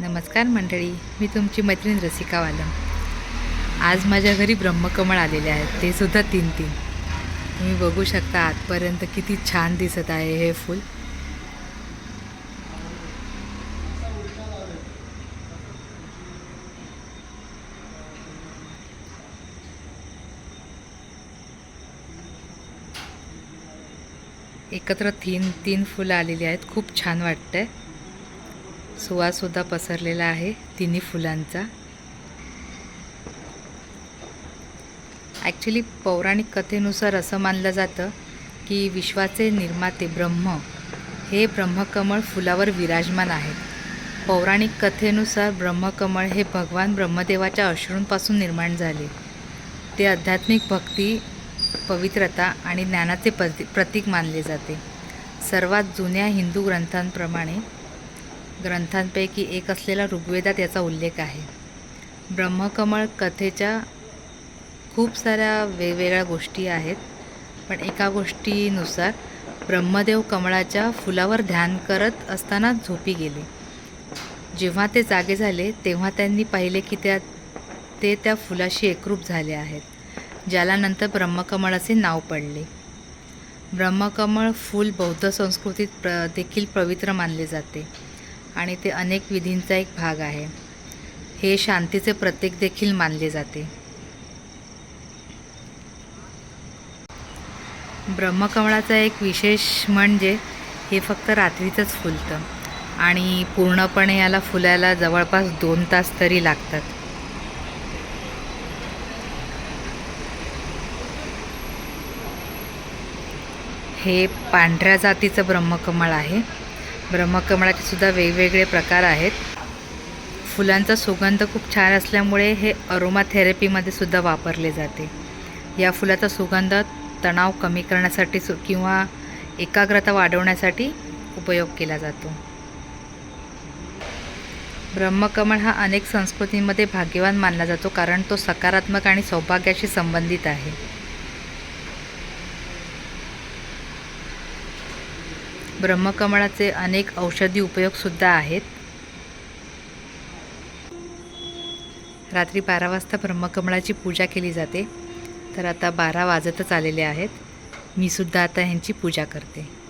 नमस्कार मंडळी मी तुमची मैत्रीण रसिका वालम. आज माझ्या घरी ब्रह्मकमळ आलेले आहेत ते सुद्धा तीन तीन. तुम्ही बघू शकता आजपर्यंत किती छान दिसत आहे हे फूल. एकत्र तीन तीन फुलं आलेली आहेत खूप छान वाटतंय. सुवाससुद्धा पसरलेला आहे तिन्ही फुलांचा. ॲक्च्युली पौराणिक कथेनुसार असं मानलं जातं की विश्वाचे निर्माते ब्रह्म हे ब्रह्मकमळ फुलावर विराजमान आहेत. पौराणिक कथेनुसार ब्रह्मकमळ हे भगवान ब्रह्मदेवाच्या अश्रूंपासून निर्माण झाले. ते आध्यात्मिक भक्ती पवित्रता आणि ज्ञानाचे प्रतीक मानले जाते. सर्वात जुन्या हिंदू ग्रंथांप्रमाणे ग्रंथांपैकी एक असलेला ऋग्वेदात याचा उल्लेख आहे. ब्रह्मकमळ कथेच्या खूप साऱ्या वेगवेगळ्या गोष्टी आहेत पण एका गोष्टीनुसार ब्रह्मदेव कमळाच्या फुलावर ध्यान करत असताना झोपी गेले. जेव्हा ते जागे झाले तेव्हा त्यांनी पाहिले की त्या ते त्या फुलाशी एकरूप झाले आहेत ज्याला नंतर ब्रह्मकमळ असे नाव पडले. ब्रह्मकमळ फूल बौद्ध संस्कृतीत प्र देखील पवित्र मानले जाते. आणि ते अनेक विधींचा एक भाग आहे. हे शांतीचे प्रतीक देखील मानले जाते. ब्रह्मकमळाचा एक विशेष म्हणजे हे फक्त रात्रीचंच फुलतं आणि पूर्णपणे याला फुलायला जवळपास दोन तास तरी लागतात. हे पांढऱ्या जातीचं ब्रह्मकमळ आहे. ब्रह्मकमळाचे सुद्धा वेगवेगळे प्रकार आहेत. फुलांचा सुगंध खूप छान असल्यामुळे हे अरोमाथेरपीमध्ये सुद्धा वापरले जाते. या फुलाचा सुगंध तणाव कमी करण्यासाठी सु किंवा एकाग्रता वाढवण्यासाठी उपयोग केला जातो. ब्रह्मकमळ हा अनेक संस्कृतींमध्ये भाग्यवान मानला जातो कारण तो सकारात्मक आणि सौभाग्याशी संबंधित आहे. ब्रह्मकमळाचे अनेक औषधी उपयोगसुद्धा आहेत. रात्री बारा वाजता ब्रह्मकमळाची पूजा केली जाते. तर आता बारा वाजतच आलेले आहेत. मी सुद्धा आता ह्यांची पूजा करते.